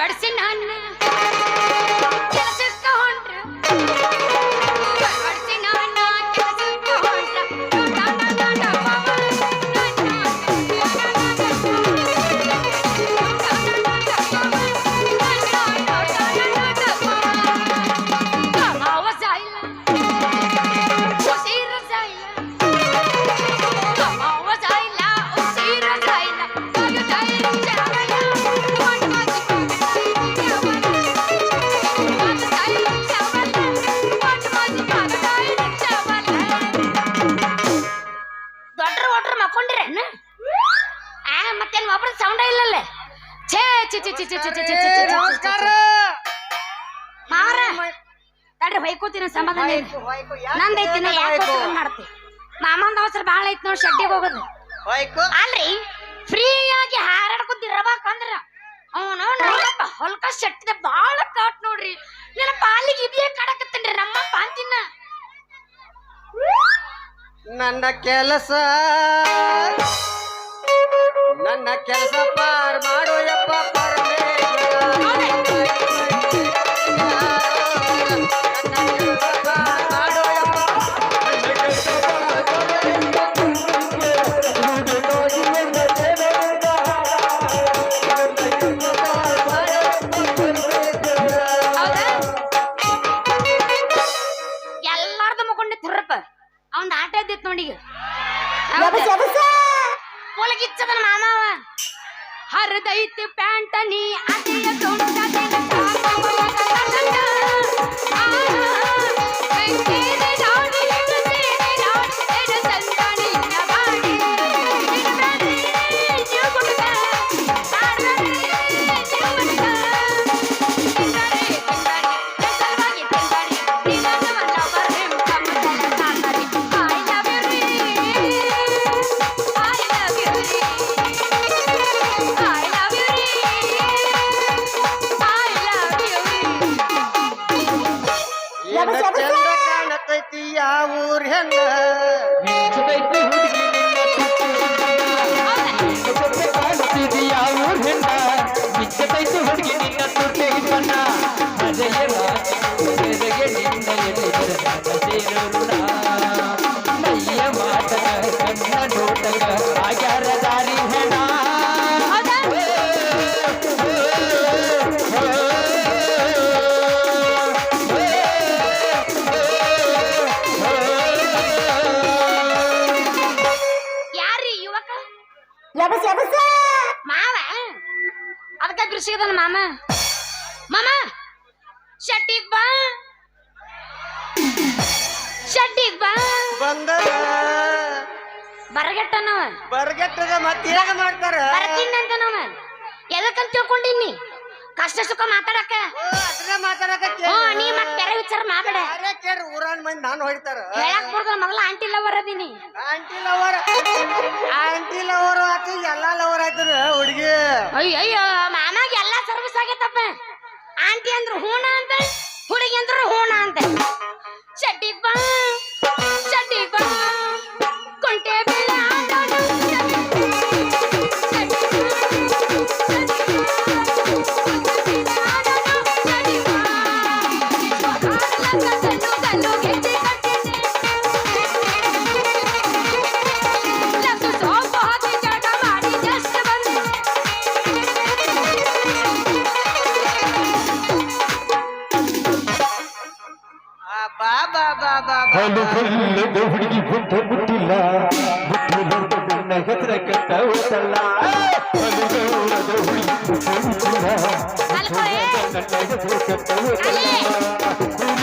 ever seen ಮಾಡ್ತಿ? ಮಾಮಂದ ಅವಸರ ಬಹಳ ಐತಿ ನೋಡಿ ಶಡ್ಡಿ ಹೋಗೋದು. ಅಲ್ರಿ ಫ್ರೀಯಾಗಿ ಹಾರಾಡ್ಕೊತ ಇರಬೇಕಂದ್ರ ಅವನು ನಮ್ಮಪ್ಪ ಹೊಲ್ಕ ಶೆಟ್ಟಿದ ಬಾಳ ಕಾಟ್ ನೋಡ್ರಿ. ನಿನ್ನ ಪಾಲಿಗೆ ಇದೆಯೇ ಕಡಕತ್ತನ್ರಿ ನಮ್ಮಪ್ಪ ಅಂತಿನ ನನ್ನ ಕೆಲಸ ನನ್ನ ಕೆಲಸ ಪಾರ್ ಮಾಡೋ ಹೊಡೆದು ಮುಕೊಂಡೆ ತಿರ್ರಪ್ಪ ಅವನ್ ಆಟ ಎದ್ದಿತ್ತು ನೋಡಿಗೆ ಪೊಲಗಿಚ್ಚದ ಮಾಮಾವ ಹರಿದೈತಿ ಪ್ಯಾಂಟ ನೀ ಅದೇ ಅಷ್ಟೇ ಸುಖ ಮಾತಾಡಕ ಅದನ್ನ ಮಾತಾಡಕತ್ತಿ ನೀ ಮತ್ತೆ ಬೇರೆ ವಿಚಾರ ಮಾತಾಡ. ಯಾರೇ ಕೇಳ್ರಿ ಊರಾನ್ ಮಂದಿ ನಾನು ಹೊಡಿತಾರ. ಹೇಳಕ್ ಬರ್ದ ಮೊದಲ ಆಂಟಿ ಲವರ್ ಅದೀನಿ. ಆಂಟಿ ಲವರ್ ಆಂಟಿ ಲವರ್ ಆತು ಎಲ್ಲಾ ಲವರ್ ಆಯ್ತಾರ ಹುಡುಗಿ. ಅಯ್ಯ ಅಯ್ಯೋ ಮಾಮಾಗ ಎಲ್ಲಾ ಸರ್ವಿಸ್ ಆಗೈತಪ್ಪ. ಆಂಟಿ ಅಂದ್ರು ಹೂಣ ಅಂತ ಹುಡುಗಿ ಅಂದ್ರು ಹೂಣ ಅಂತ ಚಡ್ಡಿ ಬಾ Allez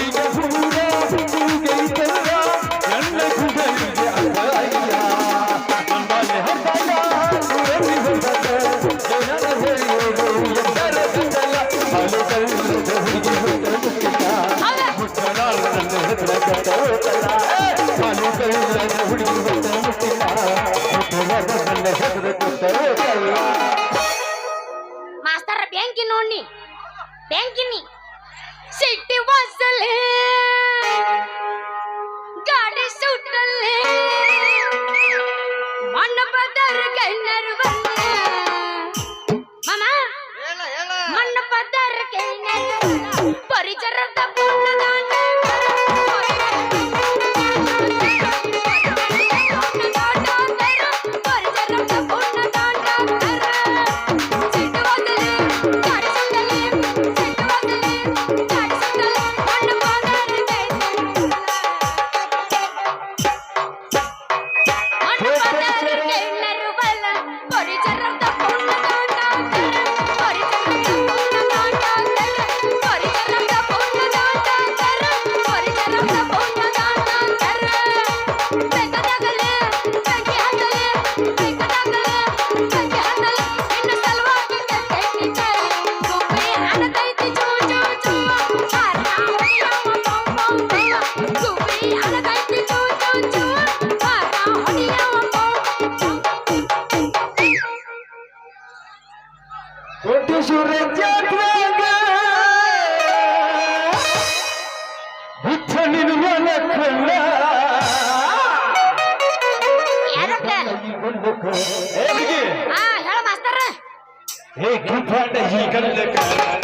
ಹೇಗೆ ಪಾಠ ಈ ಕಳ್ಳಕ ಆ,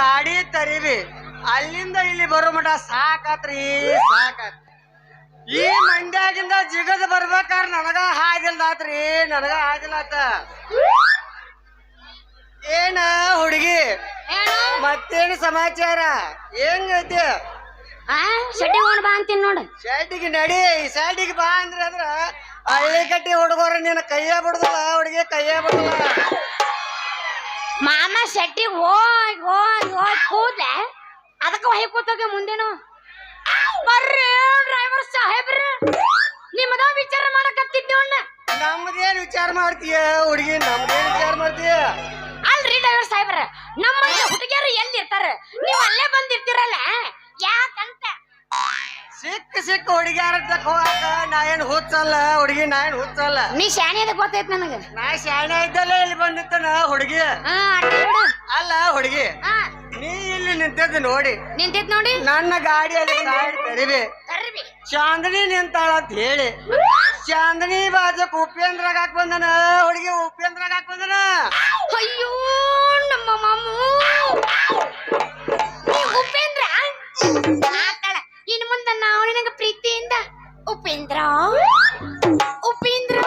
ಗಾಡಿ ತರೀರಿ. ಅಲ್ಲಿಂದ ಇಲ್ಲಿ ಬರೋ ಮಠ ಸಾಕಾತ್ರಿ ಸಾಕಾತ್ ಈ ಮಂಡ್ಯಾಗಿಂದ ಜಿಗದ್ ಬರ್ಬೇಕಾರ ನನಗ ಹಾದಿಲ್ದಾತ್ರಿ ನನಗ ಹಾದಿಲ್ಲಾತ ಏನ ಹುಡುಗಿ? ಮತ್ತೇನು ಸಮಾಚಾರ? ಹೆಂಗೈತಿ ಶೆಟ್ಟಿ ಹೋಗ್ ಬಾ ಅಂತೀನಿ ನೋಡು. ಶೆಡ್ಡಿಗೆ ನಡಿ ಈ ಸೈಡಿಗೆ ಬಾ ಅಂದ್ರೆ ಅಂದ್ರ ಹಳ್ಳಿ ಕಟ್ಟಿ ಹುಡುಗರ ನಿನ್ನ ಕೈಯ ಬಿಡ್ದಲ್ಲ ಹುಡುಗಿ ಕೈಯ ಬಿಡುದಿಲ್ಲ. ಮಾಮ ಶೆಟ್ಟಿ ಹೋಗ್ ಹೋಗ್ ಹೋಗ್ ಕೂದ್ಲೆ ಅದಕ್ಕೆ ಹೊಯ್ ಕೂತೋಗೆ ಮುಂದೇನು? ಬರ್ರಿ ಡ್ರೈವರ್ ಸಾಹೇಬ್ರ? ನಿಮ್ಮದ ವಿಚಾರ ಮಾಡಕತ್ತಿದ್ದವಣ್ಣ ನಮ್ದೇನ್ ವಿಚಾರ ಮಾಡ್ತೀಯ ಹುಡುಗಿ ನಮ್ದೇನ್ ವಿಚಾರ ಮಾಡ್ತೀಯ? ಅಲ್ರಿ ಡ್ರೈವರ್ ಸಾಹೇಬ್ರ ನಮ್ಮ ಹುಡುಗಿಯರು ಎಲ್ಲಿ ಇರ್ತಾರ ನೀವು ಅಲ್ಲೇ ಬಂದಿರ್ತೀರಲ್ಲ? ಯಾಕಂತ ಸಿಕ್ಕ ಸಿಕ್ಕ ಹುಡುಗಿಯಾರ ಹೋಗಾಕ ನಾ ಏನ್ ಹುಚ್ಚಲ್ಲ ಹುಡುಗಿ ನಾ ಏನ್ ಹುಚ್ಚಲ್ಲ. ನೀ ಶಾಣೆ ಅದ ಗೊತ್ತೈತ್ ನನಗ? ನಾ ಶಾಣೆ ಇದ್ದಲ್ಲೇ ಇಲ್ಲಿ ಬಂದಿತ್ತನ ಹುಡುಗಿ. ಅಲ್ಲ ಹುಡುಗಿ. ನೀ ಇಲ್ಲಿ ನಿಂತಿದ್ದು ನೋಡಿ. ನಿಂತೈತ್ ನೋಡಿ? ನನ್ನ ಗಾಡಿಯಲ್ಲಿ ಗಾಡಿ ಕರ್ರಿ ಚಾಂದನಿ ನಿಂತಾಳ ಅಂತ ಹೇಳಿ. ಚಾಂದನಿ ಬಾಜಕ್ ಉಪೇಂದ್ರಾಗ ಹಾಕ್ ಬಂದನ. ಹುಡುಗಿ ಉಪೇಂದ್ರಾಗ ಹಾಕ್ ಬಂದನ. ಅಯ್ಯೋ ನಮ್ಮ ಮಾಮೂ. ಉಪೇಂದ್ರ? ಪ್ರೀತಿಯಿಂದ. ಉಪೇಂದ್ರ? ಉಪೇಂದ್ರ?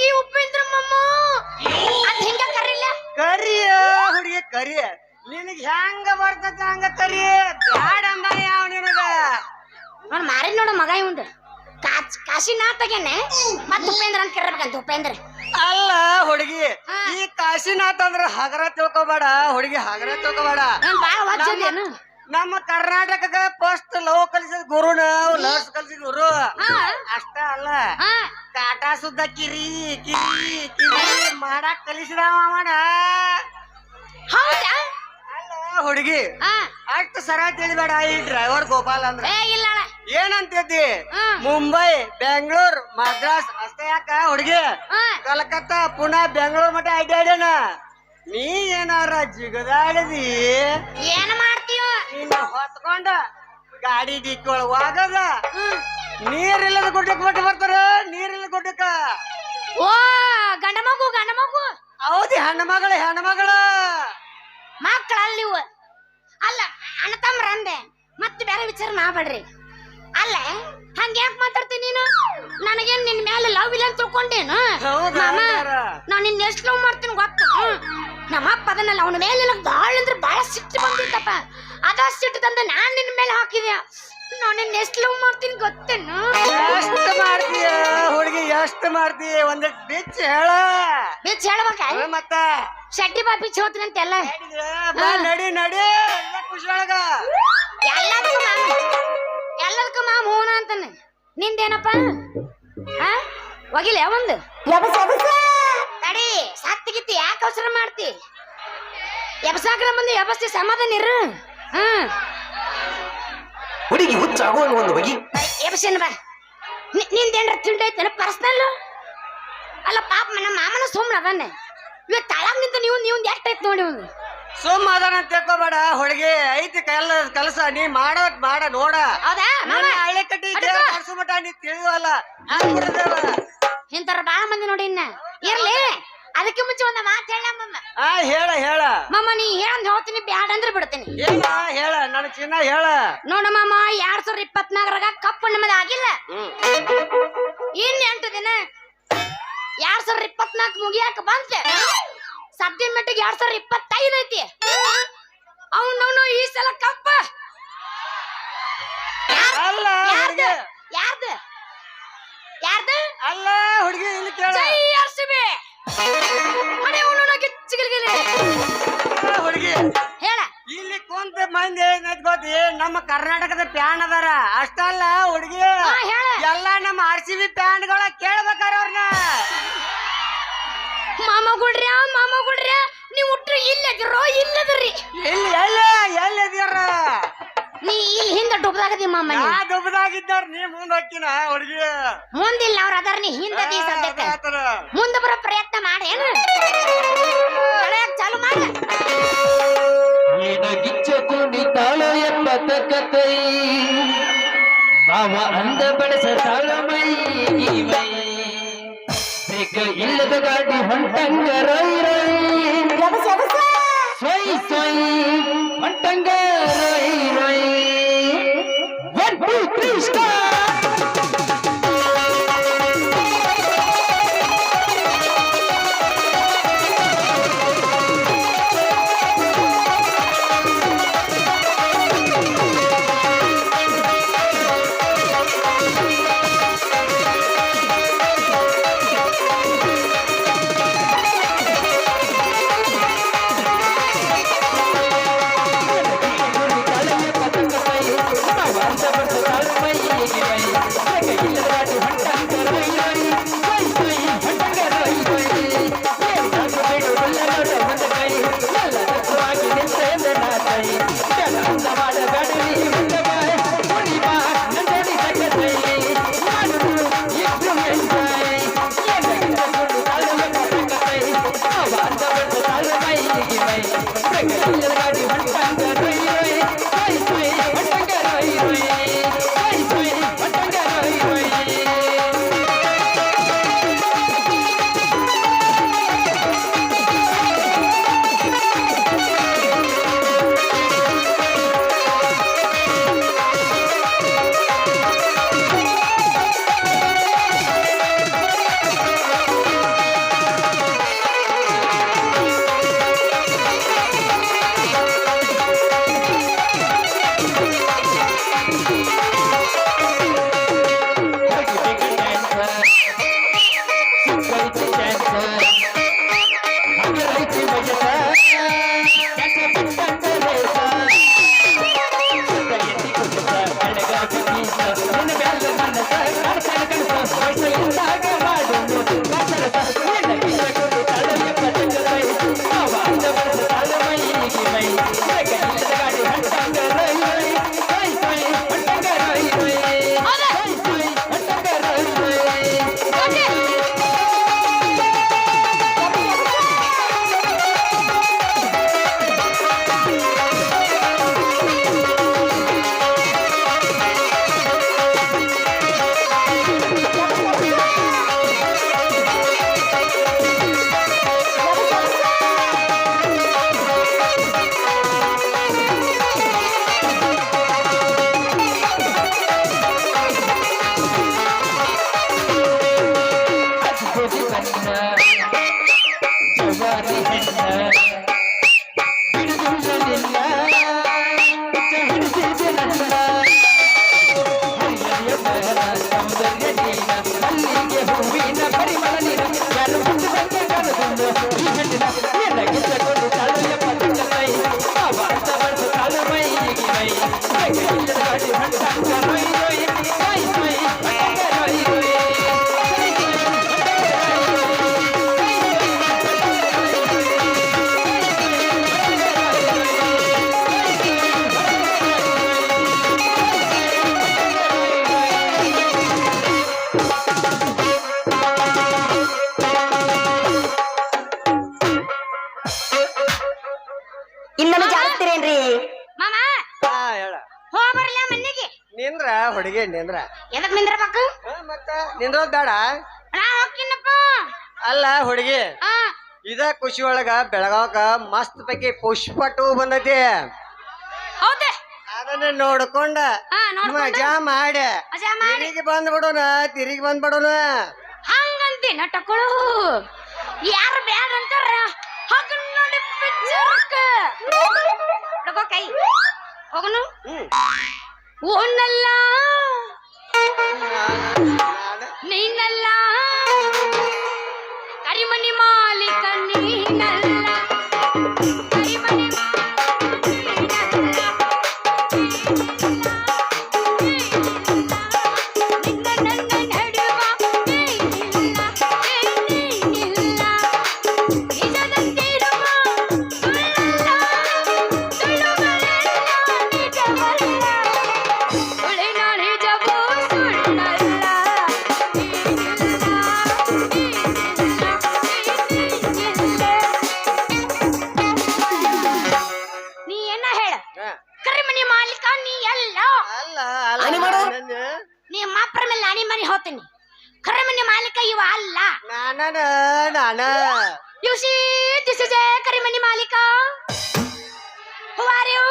ಈ ಉಪೇಂದ್ರ ಮಮ್ಮ ಅದ್ ಹಿಂಗ ಕರಿಲ್ಲ ಕರಿಯ ಹುಡುಗಿ ಕರಿ. ನಿನಗ್ ಹೆಂಗ ಬರ್ತದ ಹಂಗ ಕರಿ. ಬ್ಯಾಡ ಅಂದಾನ ಯಾವ ನಿನಗ. ನೋಡ್ ಮಾರಿ ನೋಡು ಮಗ ಇವಂದ. ಕಾಚ್ ಕಾಶಿನಾಥ್ ಆಗ್ಯಾನೆ ಮತ್ ಉಪೇಂದ್ರ ಅಂತ ಕರಿಬೇಕಂತ ಉಪೇಂದ್ರ. ಅಲ್ಲ ಹುಡುಗಿ ಹಾ. ಈ ಕಾಶಿನಾಥ್ ಅಂದ್ರ ಹಗರ ತಿಳ್ಕೊಬೇಡ ಹುಡುಗಿ ಹಗರ ತಿಳ್ಕೊಬೇಡ. ಬಾಳ ನಮ್ಮ ಕರ್ನಾಟಕದ ಫಸ್ಟ್ ಲವ್ ಕಲಿಸಿದ ಗುರುನ ಲಸ್ ಕಲಿಸಿದ ಗುರು. ಅಷ್ಟೇ ಅಲ್ಲ. ಟಾಟಾ ಕಾಟಾ ಸುದ್ದ ಕಿರಿ ಕಿರಿ ಕಿರಿ ಮಾಡಕ್ ಕಲಿಸಿದ ಮಾಡ ಅಲ್ಲ ಹುಡುಗಿ. ಅಷ್ಟು ಸರ ತಿಳಿಬೇಡ ಈ ಡ್ರೈವರ್ ಗೋಪಾಲ್ ಅಂದ್ರೆ. ಇಲ್ಲ ಏನಂತಿದ್ದಿ? ಮುಂಬೈ ಬೆಂಗಳೂರ್ ಮದ್ರಾಸ್ ಅಷ್ಟೇ ಯಾಕ ಹುಡುಗಿ? ಕಲ್ಕತ್ತಾ ಪುಣೆ ಬೆಂಗಳೂರು ಮಟ್ಟ ಅಡ್ಡಾಡ್ಯಾನ ನೀ ಏನಾರ ಜಿಗದಾಡದಿ? ಏನ್ ನಿನ್ನ ಹೊತ್ಕೊಂಡ ಗಾಡಿ ಡಿಕ್ಕಿ ನೀರಿಲ್ಲದ ಹೋಗದ ಹ್ಮ್ ನೀರಿಲ್ಲದ ಗುಡ್ಡಕ್ ಬಿಟ್ಟು ಬರ್ತಾರ ನೀರಿಲ್ಲದ ಗುಡ್ಡಕ್ಕ. ಓ ಗಂಡ ಮಗು ಗಂಡ ಮಗು. ಹೌದಿ ಹೆಣ್ಣು ಮಗಳ ಹೆಣ್ಣು ಮಗಳ. ಮಕ್ಕಳ ಅಲ್ಲಿವು ಅಲ್ಲ ಅಣ್ಣ ತಮ್ರ ಅಂದೆ. ಮತ್ತೆ ಬೇರೆ ವಿಚಾರ ಮಾಡ್ಬೇಡ್ರಿ ಅಲ್ಲ ಹಂಗ ಯಾಕೆ ಮಾತಾಡ್ತೀನಿ ನೀನು? ನನಗೇನ್ ನಿನ್ ಮೇಲೆ ಲವ್ ಇಲ್ಲ ಅಂತ ತಿಳ್ಕೊಂಡೇನು? ನಾನು ಮಾಮ ಹಂಗಾರ? ನಾನ್ ನಿನ್ ಎಷ್ಟು ಲವ್ ಮಾಡ್ತೀನಿ ಗೊತ್ತು. ನಮ್ಮ ಅಪ್ಪ ಅದನ್ನಲ್ಲ ಅವನ ಮೇಲೆ ನನಗೆ ಭಾಳ ಅಂದ್ರೆ ಭಾಳ ಸಿಟ್ಟು ಬಂದಿತ್ತಪ್ಪ. ಅದ ಸಿಟ್ಟು ತಂದು ನಾನ್ ನಿನ್ ಮೇಲೆ ಹಾಕಿದೆ ನಾನು ನಿನ್ನ ಎಷ್ಟು ಲವ್ ಮಾಡ್ತೀನಿ ಗೊತ್ತೇನು? ಎಷ್ಟು ಮಾಡ್ತೀಯ ಹುಡುಗಿ ಎಷ್ಟು ಮಾಡ್ತೀಯ? ಒಂದ್ ಬಿಚ್ ಹೇಳ. ಬಿಚ್ ಹೇಳ್ಬೇಕ ಮತ್ತ? ಶೆಟ್ಟಿ ಬಾ ಬಿಚ್ ಹೋಗ್ತೀನಿ ಅಂತೆಲ್ಲ. ಬಾ ನಡಿ ನಡಿ. ಖುಷಿ ಒಳಗ. ಎಲ್ಲದಕ್ಕೂ ಮಾಮ. ಎಲ್ಲದಕ್ಕೂ ಮಾಮ ಹೂನ ಅಂತಾನೆ. ನಿಂದೇನಪ್ಪ? ಆ ಹೋಗಿಲ್ಲ ಒಂದು ತಡಿ ಸತ್ತಿಗಿತ್ತಿ ಯಾಕೆ ಅವಸರ ಮಾಡ್ತಿ? ಎಬ್ಸಾಕ್ರ ಬಂದು ಎಬಸ್ತಿ ಸಮಾಧಾನ ಇರು. ಹ್ಮ್. ಹುಡುಗಿ ಹುಚ್ಚಾಗುವ ಒಂದು ಬಗೆ. ಎಬ್ಸೇನ ಬಾ. ನಿಂದೇನ್ರ ತಿಂಡಿ ಐತೇನ ಪರ್ಸನಲ್ ಅಲ್ಲ ಪಾಪ ನಮ್ಮ ಮಾಮನ ಸುಮ್ಮನೆ ಅದನ್ನೇ. ಇವತ್ತು ತಾಳಾಗ್ ನಿಂತ ನೀವು ನೀವು ಎಷ್ಟು ಐತ್ ನೋಡಿ ಒಂದು. ಸುಮ್ಮ ಅದನ್ನ ತಿಳ್ಕೊಬೇಡ ಹುಡುಗಿ. ಐತಿ ಕಲ್ಲ ಕೆಲಸ ನೀ ಮಾಡೋದ್ ಮಾಡ ನೋಡ. ಹೌದಾ ಮಾಮ? ಹಳ್ಳಿ ಕಟ್ಟಿ ಮಟ ನೀ ತಿಳಿವಲ್ಲ. ಇಂತರ ಬಾಳ ಮಂದಿ ನೋಡಿ ಇನ್ನ. ಇರ್ಲಿ. ಅದಕ್ಕೆ ಮುಂಚೆ ಒಂದ ಮಾತು ಹೇಳ ಮಮ್ಮ ಆ ಹೇಳ ಹೇಳ. ಮಮ್ಮ ನೀ ಹೇಳಂದ್ ಹೇಳ್ತೀನಿ ಬ್ಯಾಡ ಅಂದ್ರೆ ಬಿಡ್ತೀನಿ. ಹೇಳ ಹೇಳ ನನ್ನ ಚಿನ್ನ ಹೇಳ. ನೋಡ ಮಾಮ ಎರಡ್ ಸಾವಿರದ ಇಪ್ಪತ್ನಾಲ್ಕರಾಗ ಕಪ್ಪು ನಿಮ್ಮದ ಆಗಿಲ್ಲ. ಇನ್ ಎಂಟು ದಿನ ಎರಡ್ ಸಾವಿರದ ಇಪ್ಪತ್ನಾಲ್ಕು ಮುಗಿಯಾಕ ಬಂತೆ ಮಟ್ಟಿಗೆ ಎರಡ್ ಸಾವಿರದ ಇಪ್ಪತ್ತೈದು ಐತಿ ಅವನವನು ಈ ಸಲ ಕಪ್ಪ ಅಲ್ಲ ಯಾರ್ದು ಹುಡುಗಿ ಯಾರ್ದು ಯಾರ್ದು ಅಲ್ಲ ಹುಡುಗಿ ಇಲ್ಲಿ ಕೇಳ ಜೈ ಆರ್ಸಿಬಿ ಅಡೆ ಅವನವನು ಗಿಚ್ಚಿಗಿಲ್ಗಿಲಿ ಆ, ಹುಡುಗಿ ಹೇಳ. ಇಲ್ಲಿ ಕುಂತ ಮಂದಿ ಏನೈತ್ ಗೊತ್ತಿ ನಮ್ಮ ಕರ್ನಾಟಕದ ಪ್ಯಾನ್ ಅದಾರ. ಅಷ್ಟಲ್ಲ ಹುಡುಗಿ. ಎಲ್ಲ ನಮ್ಮ ಆರ್ ಸಿ ಬಿ ಪ್ಯಾನ್ಗಳ ಕೇಳ್ಬೇಕಾರ ಅವ್ರನ್ನ ಮಾಮ ಗುಡ್ರ್ಯ ಮಾಮ ಗುಡ್ರ್ಯ ನೀವು ಹುಟ್ರು ಇಲ್ಲದಿರೋ ಇಲ್ಲದ್ರಿ. ಇಲ್ಲಿ ಎಲ್ಲ ಎಲ್ಲಿದ್ದೀರ ನೀ ಇಲ್ಲಿ ಹಿಂದೆ ಡುಬ್ದಾಗದಿ ಮಾಮ ನೀ. ದುಬ್ಬದಾಗಿದ್ದಾರ ನೀ ಮುಂದ ಹಾಕಿನ ಹುಡುಗಿ. ಮುಂದಿಲ್ಲ ಅವ್ರ ಅದಾರ ನೀ ಹಿಂದದಿ ಸದ್ಯಕ್ಕೆ. ಮುಂದೆ ಬರೋ ಪ್ರಯತ್ನ ಮಾಡೇನು ತಡೆಯಕ್ ಚಾಲು ಮಾಡ. ಏನ ಗಿಚ್ಚ ಕುಣಿತಾಳು ಎಂಬ ಕಥೈ ಬಾವ ಅಂದ ಬೆಳೆಸ ತಾಳಮೈ ಮೈ. ಬೇಕ ಇಲ್ಲದ ಗಾಡಿ ಹೊಂಟಂಗ ರೈ ರೈ. ಸೊಯ್ ಸೊಯ್. ನಿಂದ್ರ ಎದಕ್ ನಿಂದ್ರಬೇಕು? ಹಾ, ಮತ್ತ? ನಿಂದ್ರೋದ್ ಬೇಡ. ನಾ ಹೋಗ್ತೀನಪ್ಪ. ಅಲ್ಲ ಹುಡುಗಿ. ಇದ ಖುಷಿ ಒಳಗ ಬೆಳಗಾವಕ ಮಸ್ತ್ ಪೈಕಿ ಪುಷ್ಪ ಟೂ ಬಂದೈತಿ. ಹೌದೇ? ಅದನ್ನ ನೋಡ್ಕೊಂಡ. ಹಾ ನೋಡ್ಕೊಂಡು. ಮಜಾ ಮಾಡ. ಮಜಾ ಮಾಡಿ. ತಿರುಗಿ ಬಂದ್ಬಿಡೋಣ ತಿರುಗಿ ಬಂದ್ಬಿಡೋಣ. ಹಂಗಂತಿ ನಟಗಳು ಯಾರು ಬ್ಯಾಡ ಅಂತಾರ? ಹೋಗ ನೋಡಿ ಪಿಕ್ಚರ್ಕ ಹುಡುಗೋ ಕೈ. ಹೋಗನು? ಹ್ಮ್. ಓನಲ್ಲ ನಾನ- ನೀನಲ್ಲ ಕರಿಮನಿ ಮಾಲೀಕ ನೀನಲ್ಲ ಕರಿಮನಿ ಇವ ಅಲ್ಲ. ನಾನ ನಾನ. You see this is a ಕರಿಮನಿ ಮಾಲೀಕ. Who are you